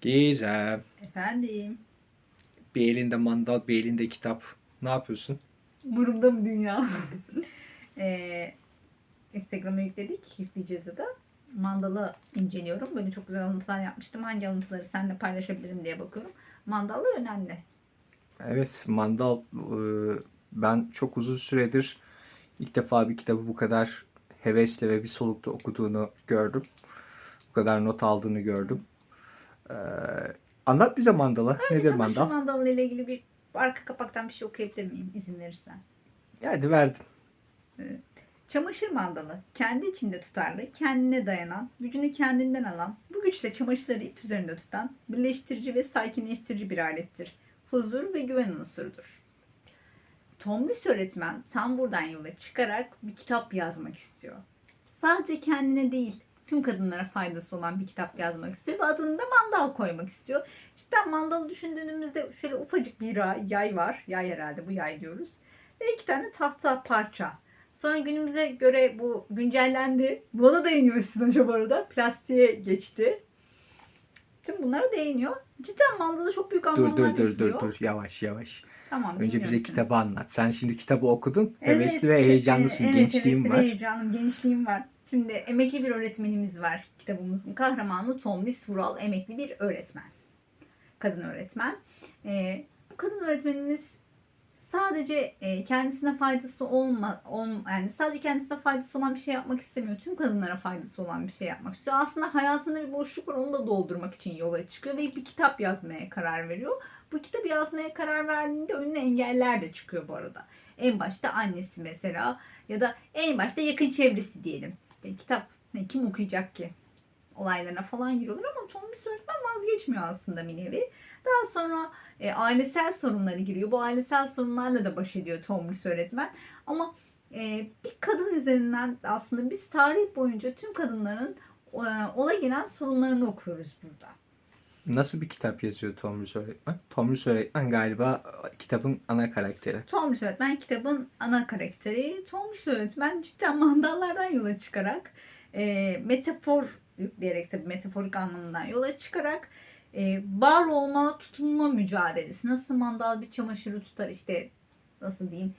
Gizem. Efendim. Bir elinde mandal, bir elinde kitap. Ne yapıyorsun? Burumda mı dünya? ee, Instagram'a yükledik. Yükleyeceğiz ya da. Mandalı inceliyorum. Böyle çok güzel alıntılar yapmıştım. Hangi alıntıları seninle paylaşabilirim diye bakıyorum. Mandallar önemli. Evet, mandal. e, Ben çok uzun süredir ilk defa bir kitabı bu kadar hevesle ve bir solukta okuduğunu gördüm. Bu kadar not aldığını gördüm. Ee, anlat bize mandala. Nedir Çamaşır mandal? mandalı ile ilgili bir arka kapaktan bir şey okuyabilir miyim izin verirsen? Hadi verdim. Çamaşır mandalı kendi içinde tutarlı, kendine dayanan, gücünü kendinden alan, bu güçle çamaşırları ip üzerinde tutan, birleştirici ve sakinleştirici bir alettir. Huzur ve güven unsurudur. Tomris öğretmen tam buradan yola çıkarak bir kitap yazmak istiyor. Sadece kendine değil, tüm kadınlara faydası olan bir kitap yazmak istiyor ve adını da mandal koymak istiyor. Cidden mandalı düşündüğümüzde şöyle ufacık bir yay, var. Yay herhalde bu yay diyoruz. Ve iki tane tahta parça. Sonra günümüze göre bu güncellendi. Buna değiniyor Üstün Hoca bu arada. Plastiğe geçti. Bunlara değiniyor. Cidden mandala çok büyük Dur anlamlar dur dur dur yüklüyor. dur yavaş yavaş. Tamam, Önce bize seni. kitabı anlat. Sen şimdi kitabı okudun. Evet, Hevesli ve heyecanlısın. evet, Gençliğin hevesli var. ve heyecanım, gençliğim var. Şimdi emekli bir öğretmenimiz var. Kitabımızın kahramanı Tomris Vural emekli bir öğretmen. Kadın öğretmen. Ee, bu kadın öğretmenimiz sadece e, kendisine faydası olma, olma yani sadece kendisine faydası olan bir şey yapmak istemiyor. Tüm kadınlara faydası olan bir şey yapmak istiyor. Aslında hayatında bir boşluk var onu da doldurmak için yola çıkıyor ve bir kitap yazmaya karar veriyor. Bu kitabı yazmaya karar verdiğinde önüne engeller de çıkıyor bu arada. En başta annesi mesela ya da en başta yakın çevresi diyelim. E, kitap kim okuyacak ki? Olaylarına falan giriyorlar ama Tomris öğretmen vazgeçmiyor aslında bir nevi. Daha sonra e, ailesel sorunları giriyor. Bu ailesel sorunlarla da baş ediyor Tomris öğretmen. Ama e, bir kadın üzerinden aslında biz tarih boyunca tüm kadınların e, ola gelen sorunlarını okuyoruz burada. Nasıl bir kitap yazıyor Tomris öğretmen? Tomris öğretmen galiba kitabın ana karakteri. Tomris öğretmen kitabın ana karakteri. Tomris öğretmen cidden mandallardan yola çıkarak e, metafor yükleyerek tabii metaforik anlamından yola çıkarak e, var olma, tutunma mücadelesi. Nasıl mandal bir çamaşırı tutar işte nasıl diyeyim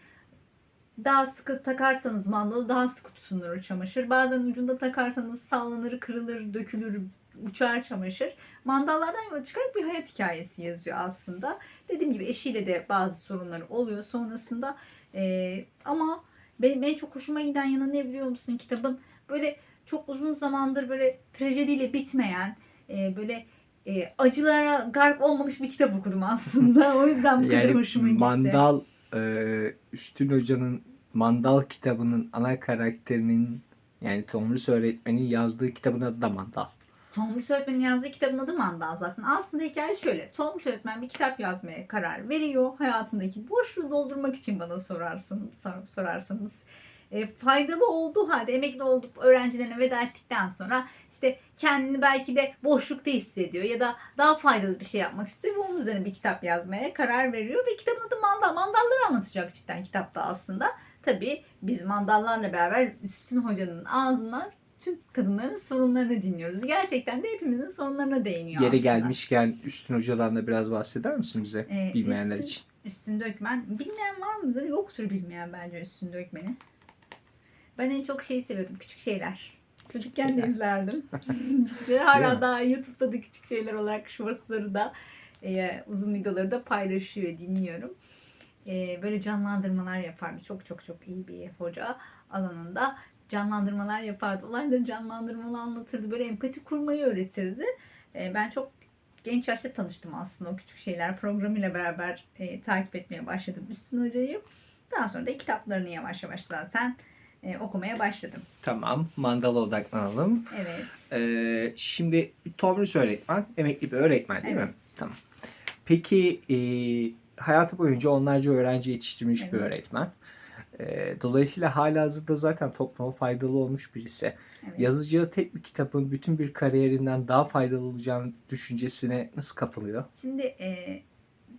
daha sıkı takarsanız mandalı daha sıkı tutunur o çamaşır. Bazen ucunda takarsanız sallanır, kırılır, dökülür, uçar çamaşır. Mandallardan yola çıkarak bir hayat hikayesi yazıyor aslında. Dediğim gibi eşiyle de bazı sorunları oluyor sonrasında. Ee, ama benim en çok hoşuma giden yanı ne biliyor musun kitabın? Böyle çok uzun zamandır böyle trajediyle bitmeyen, e, böyle e, acılara gark olmamış bir kitap okudum aslında. O yüzden bu kadar Yani hoşuma gitti. Mandal e, Üstün Hoca'nın Mandal kitabının ana karakterinin yani Tomris öğretmenin yazdığı kitabın adı da Mandal. Tomris öğretmenin yazdığı kitabın adı Mandal zaten. Aslında hikaye şöyle. Tomris öğretmen bir kitap yazmaya karar veriyor. Hayatındaki boşluğu doldurmak için bana sorarsınız. sor- sorarsanız. E, faydalı olduğu halde emekli olup öğrencilerine veda ettikten sonra işte kendini belki de boşlukta hissediyor ya da daha faydalı bir şey yapmak istiyor ve onun üzerine bir kitap yazmaya karar veriyor ve kitabın adı Mandal. Mandalları anlatacak cidden kitapta aslında. Tabii biz mandallarla beraber Üstün Hoca'nın ağzından tüm kadınların sorunlarını dinliyoruz. Gerçekten de hepimizin sorunlarına değiniyor Yeri aslında. gelmişken Üstün Hoca'dan da biraz bahseder misin bize? Ee, Bilmeyenler Üstün- için. Üstün Dökmen. Bilmeyen var mıdır? Yoktur bilmeyen bence Üstün Dökmen'i. Ben en çok şeyi seviyordum. Küçük şeyler. Çocukken de izlerdim. Hala daha YouTube'da da küçük şeyler olarak shortsları da e, uzun videoları da paylaşıyor, dinliyorum. E, böyle canlandırmalar yapardı. Çok çok çok iyi bir hoca alanında. Canlandırmalar yapardı. Olayları canlandırmalı anlatırdı. Böyle empati kurmayı öğretirdi. E, ben çok genç yaşta tanıştım aslında o küçük şeyler programıyla beraber e, takip etmeye başladım Üstün Hoca'yı. Daha sonra da kitaplarını yavaş yavaş zaten e, okumaya başladım. Tamam. Mandal'a odaklanalım. Evet. Ee, şimdi Tomris öğretmen, emekli bir öğretmen değil mi? Evet. Tamam. Peki e, hayatı boyunca onlarca öğrenci yetiştirmiş bir Evet. öğretmen. Ee, dolayısıyla halihazırda zaten topluma faydalı olmuş birisi. evet. Yazacağı tek bir kitabın bütün bir kariyerinden daha faydalı olacağını düşüncesine nasıl kapılıyor? Şimdi e,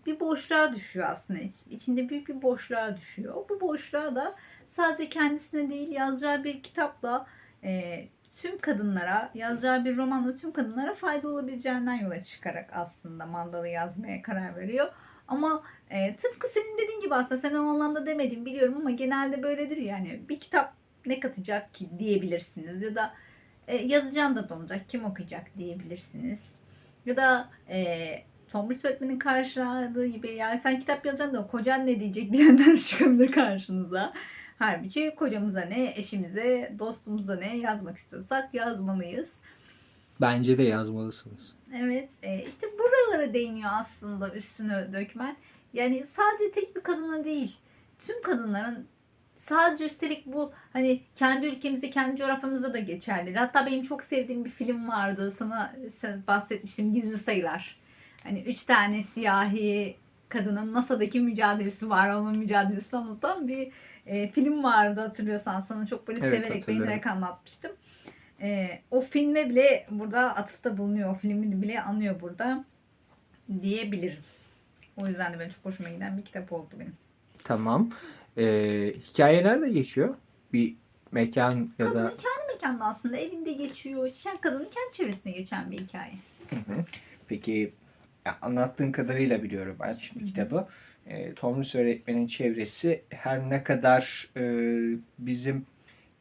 bir boşluğa düşüyor aslında. İç- İçinde büyük bir boşluğa düşüyor. Bu boşluğa da sadece kendisine değil yazacağı bir kitapla e, tüm kadınlara yazacağı bir romanla tüm kadınlara fayda olabileceğinden yola çıkarak aslında mandalı yazmaya karar veriyor. Ama e, tıpkı senin dediğin gibi aslında sen o anlamda demedin biliyorum ama genelde böyledir yani bir kitap ne katacak ki diyebilirsiniz ya da e, yazacağın da donacak kim okuyacak diyebilirsiniz. Ya da e, Tomris öğretmenin karşıladığı gibi yani sen kitap yazacaksın da kocan ne diyecek diyenler çıkabilir karşınıza. Halbuki kocamıza ne, eşimize, dostumuza ne yazmak istiyorsak yazmalıyız. Bence de yazmalısınız. Evet e, işte buralara değiniyor aslında üstünü dökmen. Yani sadece tek bir kadına değil tüm kadınların sadece üstelik bu hani kendi ülkemizde kendi coğrafyamızda da geçerli. Hatta benim çok sevdiğim bir film vardı sana bahsetmiştim Gizli Sayılar. Hani üç tane siyahi kadının NASA'daki mücadelesi var olma mücadelesini anlatan bir e, film vardı hatırlıyorsan sana çok böyle Evet, severek beğenerek anlatmıştım. E, o filme bile burada atıfta bulunuyor. O filmi bile anıyor burada diyebilirim. O yüzden de benim çok hoşuma giden bir kitap oldu benim. Tamam. Ee, hikaye nerede geçiyor? Bir mekan ya Kadının da kendi mekanda aslında evinde geçiyor. Yani kadının kendi çevresinde geçen bir hikaye. Hı hı. Peki ya anlattığın kadarıyla biliyorum ben şimdi Hı hı. kitabı. E, Tomris öğretmenin çevresi her ne kadar e, bizim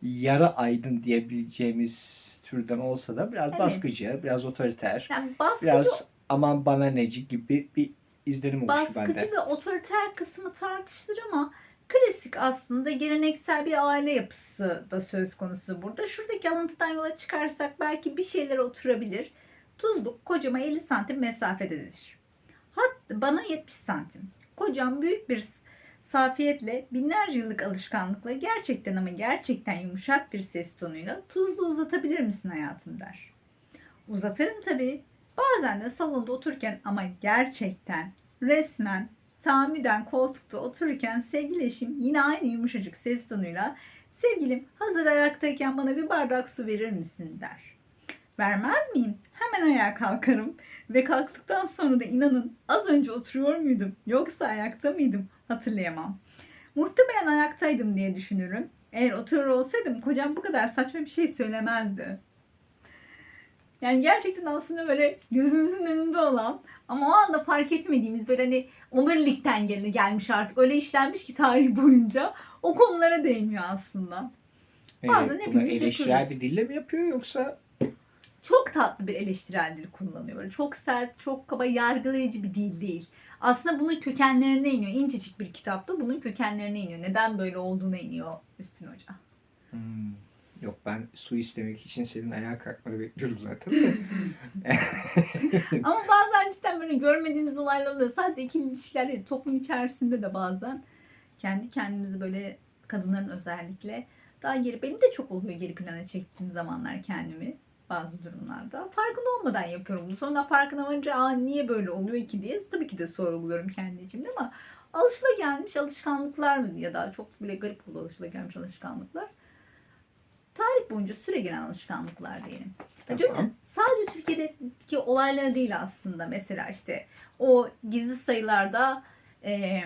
yarı aydın diyebileceğimiz türden olsa da biraz Evet. baskıcı, biraz otoriter, Yani baskıcı, biraz aman bana neci gibi bir izlenim oluştu baskıcı bende. ve otoriter kısmı tartışılır ama klasik aslında geleneksel bir aile yapısı da söz konusu burada. Şuradaki alıntıdan yola çıkarsak belki bir şeylere oturabilir. Tuzluk kocama 50 santim mesafededir. Hatta bana 70 santim. Kocam büyük bir safiyetle binlerce yıllık alışkanlıkla gerçekten ama gerçekten yumuşak bir ses tonuyla tuzlu uzatabilir misin hayatım der. Uzatırım tabii. Bazen de salonda otururken ama gerçekten resmen tahammüden koltukta otururken sevgili eşim yine aynı yumuşacık ses tonuyla sevgilim hazır ayaktayken bana bir bardak su verir misin der. Vermez miyim? Hemen ayağa kalkarım ve kalktıktan sonra da inanın az önce oturuyor muydum yoksa ayakta mıydım hatırlayamam. Muhtemelen ayaktaydım diye düşünürüm. Eğer oturur olsaydım kocam bu kadar saçma bir şey söylemezdi. Yani gerçekten aslında böyle gözümüzün önünde olan ama o anda fark etmediğimiz böyle hani omurilikten gel gelmiş artık öyle işlenmiş ki tarih boyunca o konulara değiniyor aslında. Bazen bunu hepimiz eleştirel yapıyoruz. bir dille mi yapıyor yoksa Çok tatlı bir eleştirel dil kullanıyor. Çok sert, çok kaba, yargılayıcı bir dil değil. Aslında bunun kökenlerine iniyor. İncecik bir kitapta bunun kökenlerine iniyor. Neden böyle olduğuna iniyor Üstün Hoca. Hmm, Yok ben su istemek için senin ayağa kalkmanı bekliyorum zaten. Ama bazen cidden böyle görmediğimiz olaylar oluyor. Sadece ikili ilişkiler değil, toplum içerisinde de bazen kendi kendimizi böyle kadınların özellikle daha geri, benim de çok oluyor geri plana çektiğim zamanlar kendimi bazı durumlarda. Farkında olmadan yapıyorum bunu. Sonra farkına varınca Aa, niye böyle oluyor ki diye tabii ki de sorguluyorum kendi içimde ama alışılagelmiş alışkanlıklar mı ya da çok bile garip oldu alışılagelmiş alışkanlıklar. Tarih boyunca süre gelen alışkanlıklar diyelim. Tamam. sadece Türkiye'deki olaylar değil aslında. Mesela işte o gizli sayılarda e,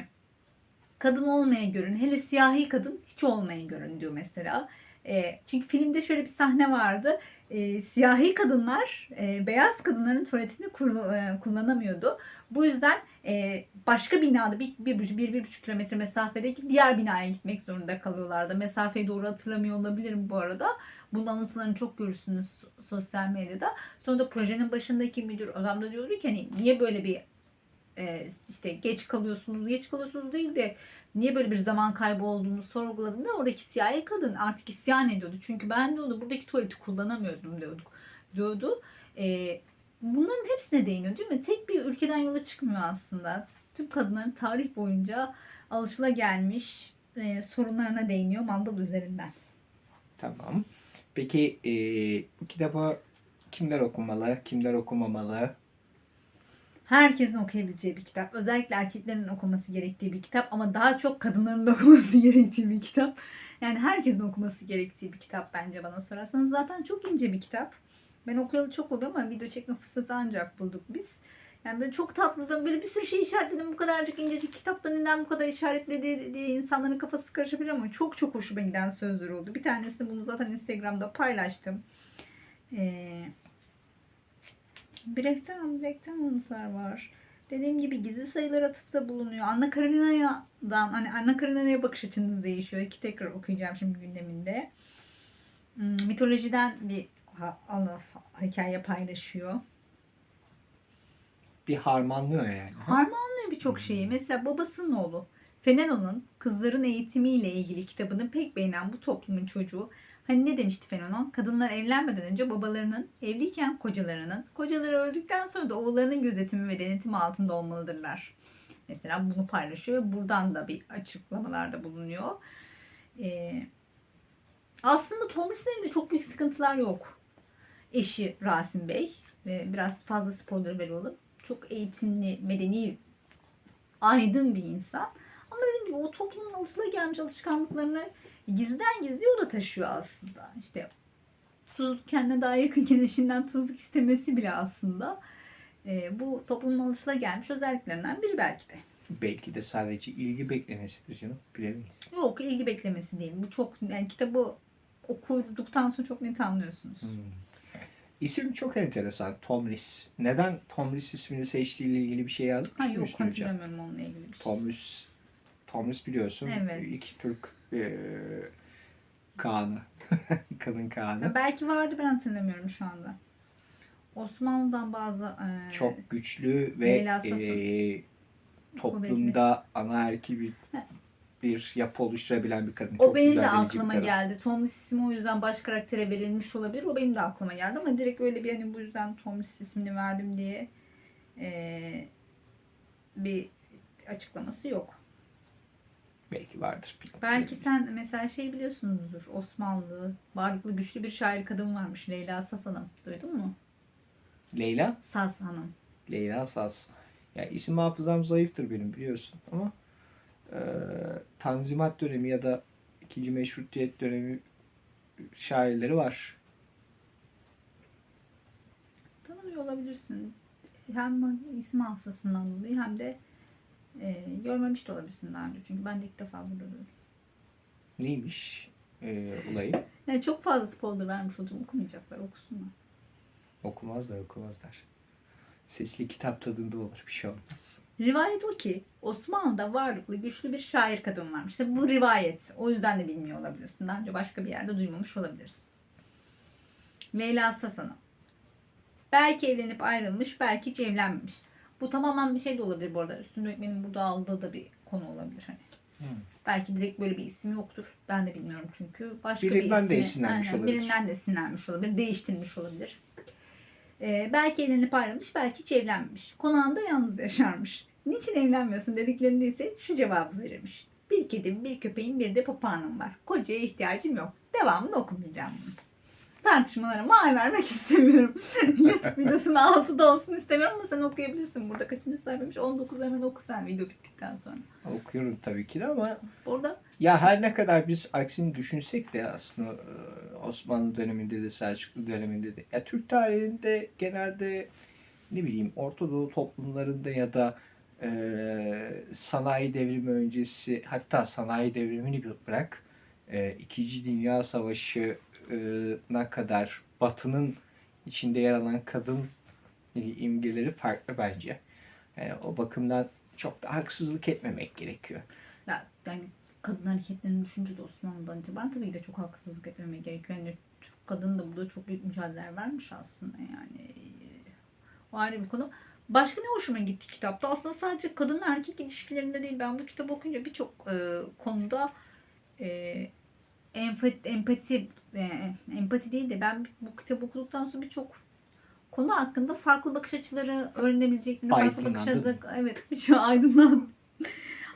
kadın olmaya görün. Hele siyahi kadın hiç olmaya görün diyor mesela. E, çünkü filmde şöyle bir sahne vardı. E, siyahi kadınlar e, beyaz kadınların tuvaletini kur- e, kullanamıyordu. Bu yüzden e, başka binada bir, bir, bir, bir, bir buçuk kilometre mesafedeki diğer binaya gitmek zorunda kalıyorlardı. Mesafeyi doğru hatırlamıyor olabilirim bu arada. Bunun anlatılarını çok görürsünüz sosyal medyada. Sonra da projenin başındaki müdür adam da diyordu ki hani niye böyle bir e, işte geç kalıyorsunuz, geç kalıyorsunuz değil de niye böyle bir zaman kaybı olduğunu sorguladığında oradaki siyahi kadın artık isyan ediyordu. Çünkü ben diyordu buradaki tuvaleti kullanamıyordum diyorduk diyordu. E, bunların hepsine değiniyor değil mi? Tek bir ülkeden yola çıkmıyor aslında. Tüm kadınların tarih boyunca alışılagelmiş e, sorunlarına değiniyor mandal üzerinden. Tamam. Peki e, bu kitabı kimler okumalı, kimler okumamalı? Herkesin okuyabileceği bir kitap. Özellikle erkeklerin okuması gerektiği bir kitap ama daha çok kadınların da okuması gerektiği bir kitap. Yani herkesin okuması gerektiği bir kitap bence bana sorarsanız. Zaten çok ince bir kitap. Ben okuyalı çok oldu ama video çekme fırsatı ancak bulduk biz. Yani böyle çok tatlı. Ben böyle bir sürü şey işaretledim. Bu kadarcık incecik kitapta neden bu kadar işaretledi diye insanların kafası karışabilir ama çok çok hoşuma giden sözler oldu. Bir tanesini bunu zaten Instagram'da paylaştım. Ee, Brecht'ten, Brecht'ten anıtlar var. Dediğim gibi gizli sayılar atıfta bulunuyor. Anna Karenina'dan, hani Anna Karenina'ya bakış açınız değişiyor. İki tekrar okuyacağım şimdi gündeminde. Hmm, Mitolojiden bir anı, hikaye paylaşıyor. Bir harmanlıyor yani. Harmanlıyor birçok şeyi. Mesela babasının oğlu. Fenelon'un kızların eğitimiyle ilgili kitabını pek beğenen bu toplumun çocuğu Hani ne demişti Fenelon? Kadınlar evlenmeden önce babalarının, evliyken kocalarının, kocaları öldükten sonra da oğullarının gözetimi ve denetimi altında olmalıdırlar. Mesela bunu paylaşıyor buradan da bir açıklamalarda bulunuyor. Ee, aslında Thomas'ın evinde çok büyük sıkıntılar yok. Eşi Rasim Bey ve biraz fazla spoiler veriyorum. Çok eğitimli, medeni, aydın bir insan. Ama dediğim gibi o toplumun alışılagelmiş alışkanlıklarını gizliden gizliye o da taşıyor aslında. İşte tuzluk kendine daha yakınken eşinden tuzluk istemesi bile aslında e, bu toplumun alışılagelmiş özelliklerinden biri belki de. Belki de sadece ilgi beklemesidir canım. Bilemeyiz. Yok ilgi beklemesi değil. Bu çok yani kitabı okuduktan sonra çok net anlıyorsunuz. Hmm. İsim çok enteresan. Tomris. Neden Tomris ismini seçtiğiyle ilgili bir şey yazmış Ha mı yok hatırlamıyorum onunla ilgili bir şey. Tomris, Tomris biliyorsun. Evet. İki Türk e, Kaan'ı. Kadın Kaan'ı. Belki vardı ben hatırlamıyorum şu anda. Osmanlı'dan bazı e, Çok güçlü ve e, toplumda ana erkil bir bir yapı oluşturabilen bir kadın. O Çok benim de aklıma geldi. Tomris ismi o yüzden baş karaktere verilmiş olabilir. O benim de aklıma geldi ama direkt öyle bir hani bu yüzden Tomris ismini verdim diye eee, bir açıklaması yok. Belki vardır. bilmiyorum. Belki sen mesela şey biliyorsunuzdur. Osmanlı, varlıklı güçlü bir şair kadın varmış. Leyla Sas Hanım. Duydun mu? Leyla? Sas Hanım. Leyla Saz. Ya isim hafızam zayıftır benim biliyorsun ama e, Tanzimat dönemi ya da ikinci Meşrutiyet dönemi şairleri var. Tanımıyor olabilirsin. Hem isim hafızasından dolayı hem de eee, görmemiş de olabilirsin daha önce. Çünkü ben de ilk defa burada duydum. Neymiş e, olayı? Yani çok fazla spoiler vermiş olacağım. Okumayacaklar, okusunlar. Okumazlar okumazlar. Sesli kitap tadında olur bir şey olmaz. Rivayet o ki Osmanlı'da varlıklı güçlü bir şair kadın varmış. İşte bu rivayet. O yüzden de bilmiyor olabilirsin. Daha önce başka bir yerde duymamış olabilirsin. Leyla Sasan'a. Belki evlenip ayrılmış, belki hiç evlenmemiş. Bu tamamen bir şey de olabilir bu arada. Üstün öğretmenin burada aldığı da bir konu olabilir. Hani. Hmm. Belki direkt böyle bir ismi yoktur. Ben de bilmiyorum çünkü. Başka Birinden bir de ismi, esinlenmiş Aynen, olabilir. Birinden de esinlenmiş olabilir. Değiştirmiş olabilir. Ee, belki evlenip ayrılmış, belki hiç evlenmemiş. Konağında yalnız yaşarmış. Niçin evlenmiyorsun dediklerinde ise şu cevabı verirmiş. Bir kedim, bir köpeğim, bir de papağanım var. Kocaya ihtiyacım yok. Devamını okumayacağım bunu. Tartışmalara mal vermek istemiyorum. YouTube videosunun altıda olsun istemiyorum ama sen okuyabilirsin. Burada kaçıncı sayfaymış? 19 hemen oku sen video bittikten sonra. Okuyorum tabii ki de ama Orada ya her ne kadar biz aksini düşünsek de aslında e, Osmanlı döneminde de Selçuklu döneminde de ya Türk tarihinde genelde ne bileyim Orta Doğu toplumlarında ya da e, sanayi devrimi öncesi hatta sanayi devrimini bırak e, İkinci Dünya Savaşı'na kadar Batı'nın içinde yer alan kadın e, imgeleri farklı bence. Yani o bakımdan çok da haksızlık etmemek gerekiyor. Ya yani kadın hareketlerini düşünce de Osmanlı'dan itibaren tabii ki de çok haksızlık etmemek gerekiyor. Yani Türk kadın da burada çok büyük mücadeleler vermiş aslında yani. O ayrı bir konu. Başka ne hoşuma gitti kitapta? Aslında sadece kadın erkek ilişkilerinde değil. Ben bu kitabı okuyunca birçok e, konuda e, empati, empati, e, empati değil de ben bu kitabı okuduktan sonra birçok konu hakkında farklı bakış açıları öğrenebileceklerini, farklı bakış açıları, evet birçok aydınlandım.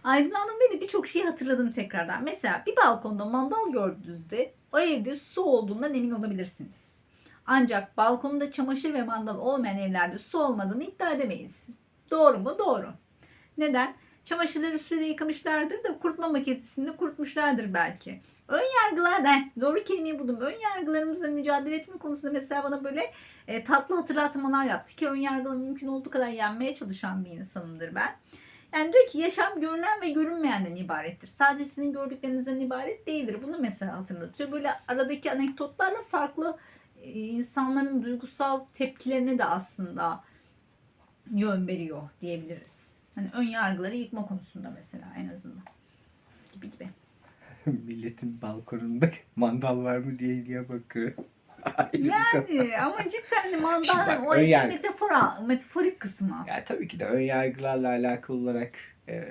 Aydınlandım ve de birçok şeyi hatırladım tekrardan. Mesela bir balkonda mandal gördüğünüzde o evde su olduğundan emin olabilirsiniz. Ancak balkonda çamaşır ve mandal olmayan evlerde su olmadığını iddia edemeyiz. Doğru mu? Doğru. Neden? Çamaşırları suyla yıkamışlardır da kurutma makinesinde kurutmuşlardır belki. Ön yargılar ben doğru kelimeyi buldum. Ön yargılarımızla mücadele etme konusunda mesela bana böyle e, tatlı hatırlatmalar yaptı ki ön yargıları mümkün olduğu kadar yenmeye çalışan bir insanımdır ben. Yani diyor ki yaşam görünen ve görünmeyenden ibarettir. Sadece sizin gördüklerinizden ibaret değildir. Bunu mesela hatırlatıyor. Böyle aradaki anekdotlarla farklı e, insanların duygusal tepkilerine de aslında yön veriyor diyebiliriz. Hani ön yargıları yıkma konusunda mesela en azından. Gibi gibi. Milletin balkonunda mandal var mı diye diye bakıyor. Yani ama cidden de Şimdi mandal bak, o ön işin yargı- metafora, metaforik kısmı. Ya tabii ki de ön yargılarla alakalı olarak e,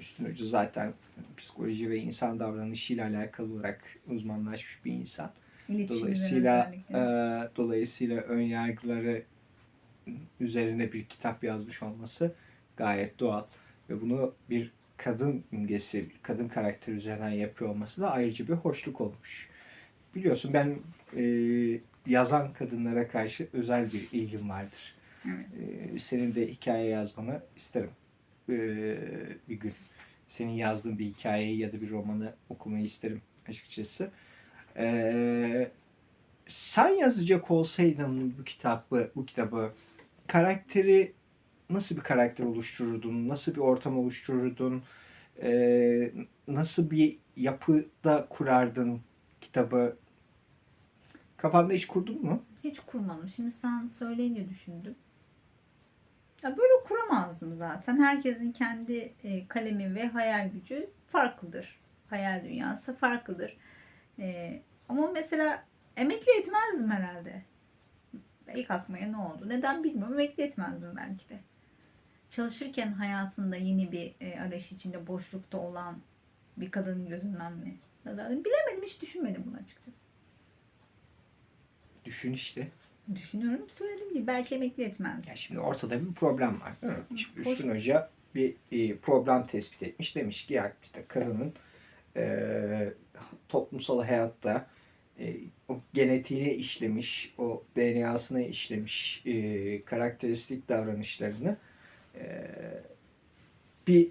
üstün ucu zaten psikoloji ve insan davranışıyla alakalı olarak uzmanlaşmış bir insan. İletişim Dolayısıyla e, dolayısıyla ön yargıları üzerine bir kitap yazmış olması gayet doğal ve bunu bir kadın imgesi, bir kadın karakter üzerinden yapıyor olması da ayrıca bir hoşluk olmuş. Biliyorsun ben e, yazan kadınlara karşı özel bir ilgim vardır. Evet. Ee, senin de hikaye yazmanı isterim. Ee, bir gün. Senin yazdığın bir hikayeyi ya da bir romanı okumayı isterim açıkçası. Ee, sen yazacak olsaydın bu kitabı, bu kitabı karakteri nasıl bir karakter oluştururdun? Nasıl bir ortam oluştururdun? Ee, nasıl bir yapıda kurardın kitabı? Kafanda iş kurdun mu? Hiç kurmadım. Şimdi sen söyleyince düşündüm. Ya böyle kuramazdım zaten. Herkesin kendi e, kalemi ve hayal gücü farklıdır. Hayal dünyası farklıdır. E, ama mesela emekli etmezdim herhalde. İlk aklıma ne oldu? Neden bilmiyorum. Emekli etmezdim belki de. Çalışırken hayatında yeni bir e, arayış içinde boşlukta olan bir kadının gözünden mi yazardım? Bilemedim. Hiç düşünmedim bunu açıkçası. Düşün işte. Düşünüyorum. Söylediğim gibi belki emekli etmez. Ya şimdi ortada bir problem var. Değil mi? Şimdi Hoş- Üstün Hoca bir e, problem tespit etmiş. Demiş ki ya işte kadının e, toplumsal hayatta e, o genetiğine işlemiş, o DNA'sına işlemiş e, karakteristik davranışlarını bir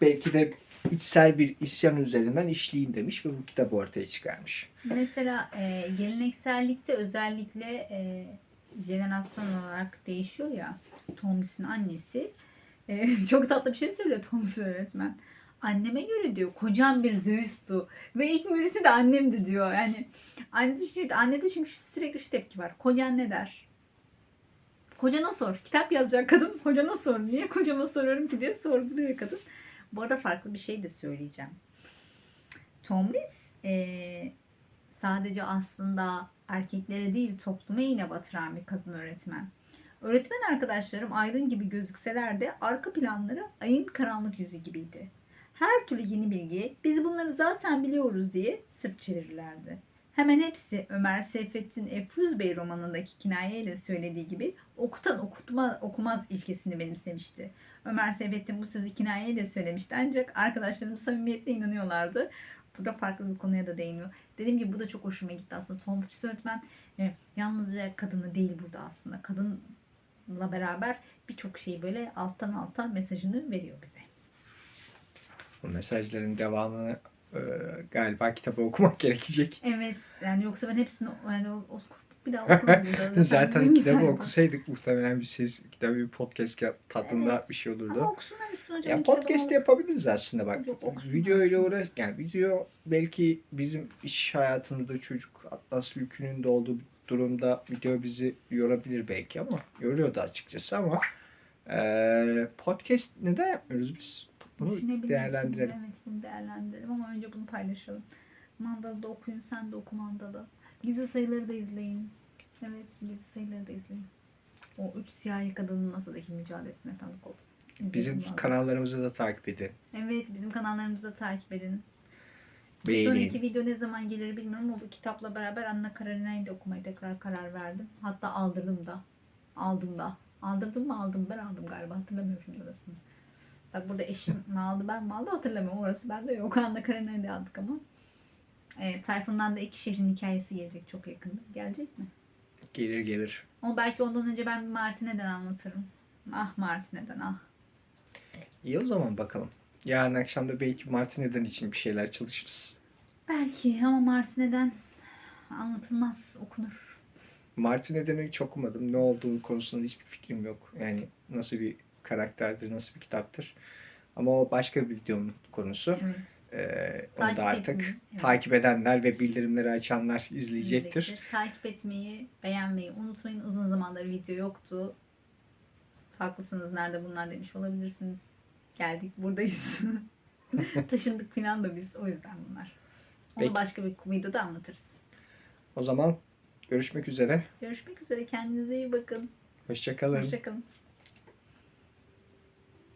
belki de içsel bir isyan üzerinden işleyeyim demiş ve bu kitabı ortaya çıkarmış. Mesela e, geleneksellikte özellikle e, jenerasyon olarak değişiyor ya. Tomris'in annesi e, çok tatlı bir şey söylüyor Tomris öğretmen. Anneme göre diyor kocam bir Zeus'tu ve ilk müriti de annemdi diyor. Yani anne de, çünkü- anne de çünkü sürekli şu tepki var. Kocan ne der? Kocana sor. Kitap yazacak kadın kocana sor. Niye kocama soruyorum ki diye sorguluyor kadın. Bu arada farklı bir şey de söyleyeceğim. Tomris e, sadece aslında erkeklere değil topluma iğne batıran bir kadın öğretmen. Öğretmen arkadaşlarım aydın gibi gözükseler de arka planları ayın karanlık yüzü gibiydi. Her türlü yeni bilgi biz bunları zaten biliyoruz diye sırt çevirirlerdi. Hemen hepsi Ömer Seyfettin Efruz Bey romanındaki kinayeyle söylediği gibi okutan okutma, okumaz ilkesini benimsemişti. Ömer Seyfettin bu sözü kinayeyle söylemişti ancak arkadaşlarım samimiyetle inanıyorlardı. Burada farklı bir konuya da değiniyor. Dediğim gibi bu da çok hoşuma gitti aslında. Tom Cruise öğretmen e, yalnızca kadını değil burada aslında. Kadınla beraber birçok şeyi böyle alttan alta mesajını veriyor bize. Bu mesajların devamını e, galiba kitabı okumak gerekecek. Evet yani yoksa ben hepsini yani o, o- bir daha okurum. Zaten kitabı sayfa. okusaydık muhtemelen bir ses kitabı bir podcast tadında Evet. bir şey Ama olurdu. okusunlar üstüne hocam. Ya podcast oku- yapabiliriz aslında bak. Yok. Video ile uğraş yani video belki bizim iş hayatımızda çocuk atlas yükünün de olduğu durumda video bizi yorabilir belki ama yoruyordu açıkçası ama eee, podcast neden yapmıyoruz biz? Bunu değerlendirelim. Evet bunu değerlendirelim ama önce bunu paylaşalım. Mandalı da okuyun sen de oku mandalı. Gizli sayıları da izleyin. Evet gizli sayıları da izleyin. O üç siyahi kadının masadaki mücadelesine tanık olun. İzleyin Bizim bunu. kanallarımızı da takip edin. Evet bizim kanallarımızı da takip edin. Bir Beğenin. sonraki video ne zaman gelir bilmiyorum ama bu kitapla beraber Anna Karenina'yı da okumaya tekrar karar verdim. Hatta aldırdım da. Aldım da. Aldırdım mı aldım ben aldım galiba hatırlamıyorum şimdi orasını. Bak burada eşim mi aldı ben mi aldı hatırlamıyorum orası bende yok. Anna Karenina'yı da aldık ama. E, Tayfun'dan da iki şehrin hikayesi gelecek çok yakında. Gelecek mi? Gelir gelir. Ama belki ondan önce ben Martine'den anlatırım. Ah Martine'den ah. İyi o zaman bakalım. Yarın akşam da belki Martineden için bir şeyler çalışırız. Belki ama Martine'den anlatılmaz okunur. Martin'den hiç okumadım. Ne olduğu konusunda hiçbir fikrim yok. Yani nasıl bir karakterdir, nasıl bir kitaptır. Ama o başka bir videonun konusu. Evet. Ee, onu da artık etmeyi, evet. takip edenler ve bildirimleri açanlar izleyecektir. izleyecektir. Takip etmeyi, beğenmeyi unutmayın. Uzun zamandır video yoktu. Haklısınız nerede bunlar demiş olabilirsiniz. Geldik buradayız. Taşındık falan da biz o yüzden bunlar. Onu Peki. başka bir videoda anlatırız. O zaman görüşmek üzere. Görüşmek üzere kendinize iyi bakın. Hoşçakalın. Hoşçakalın.